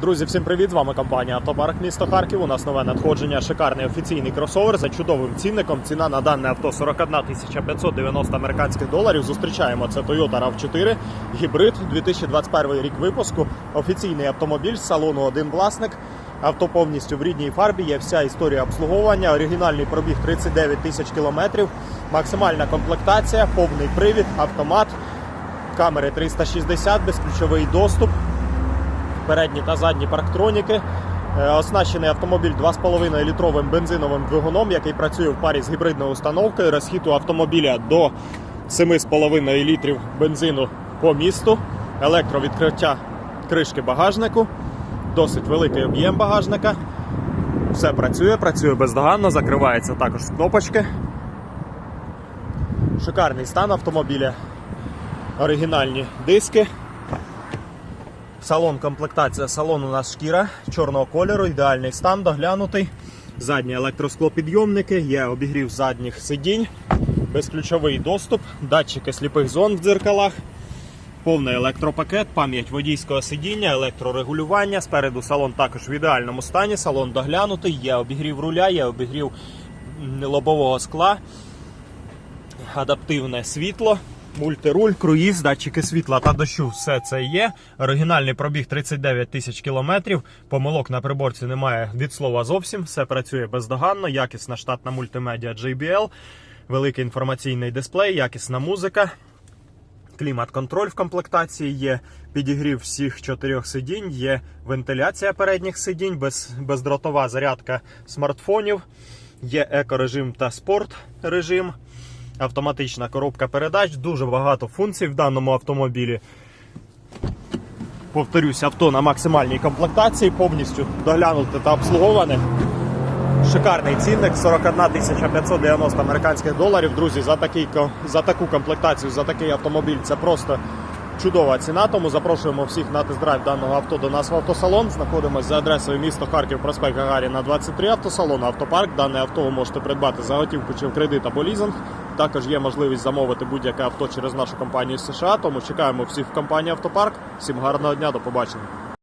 Друзі, всім привіт! З вами компанія Автопарк місто Харків. У нас нове надходження, шикарний офіційний кросовер за чудовим цінником. Ціна на дане авто 41 590 американських доларів. Зустрічаємо це Toyota RAV4 гібрид 2021 рік випуску. Офіційний автомобіль з салону один власник. Авто повністю в рідній фарбі. Є вся історія обслуговування. Оригінальний пробіг 39 тисяч кілометрів. Максимальна комплектація, повний привід, автомат, камери 360, безключовий доступ передні та задні парктроніки. Е, Оснащений автомобіль 2,5 літровим бензиновим двигуном, який працює в парі з гібридною установкою. Розхід у автомобіля до 7,5 літрів бензину по місту. Електровідкриття кришки багажнику. Досить великий об'єм багажника. Все працює, працює бездоганно, закривається також з кнопочки. Шикарний стан автомобіля. Оригінальні диски. Салон комплектація. Салон у нас шкіра чорного кольору, ідеальний стан, доглянутий. Задні електросклопідйомники, є обігрів задніх сидінь, безключовий доступ, датчики сліпих зон в дзеркалах, повний електропакет, пам'ять водійського сидіння, електрорегулювання. Спереду салон також в ідеальному стані. Салон доглянутий, є обігрів руля, є обігрів лобового скла, адаптивне світло. Мультируль, круїз, датчики світла та дощу, все це є. Оригінальний пробіг 39 тисяч кілометрів. Помилок на приборці немає від слова зовсім. Все працює бездоганно, якісна штатна мультимедіа JBL, великий інформаційний дисплей, якісна музика. Клімат-контроль в комплектації є підігрів всіх чотирьох сидінь, є вентиляція передніх сидінь, без, бездротова зарядка смартфонів, є екорежим та спорт режим, автоматична коробка передач, дуже багато функцій в даному автомобілі. Повторюсь, авто на максимальній комплектації, повністю доглянуте та обслуговане. Шикарний цінник 41 590 американських доларів. Друзі, за, такий, за таку комплектацію, за такий автомобіль це просто чудова ціна. Тому запрошуємо всіх на тест-драйв даного авто до нас в автосалон. Знаходимося за адресою місто Харків, проспект Гагаріна 23 автосалон, автопарк. Дане авто ви можете придбати за готівку чи в кредит або лізинг. Також є можливість замовити будь-яке авто через нашу компанію з США. Тому чекаємо всіх в компанії Автопарк. Всім гарного дня, до побачення.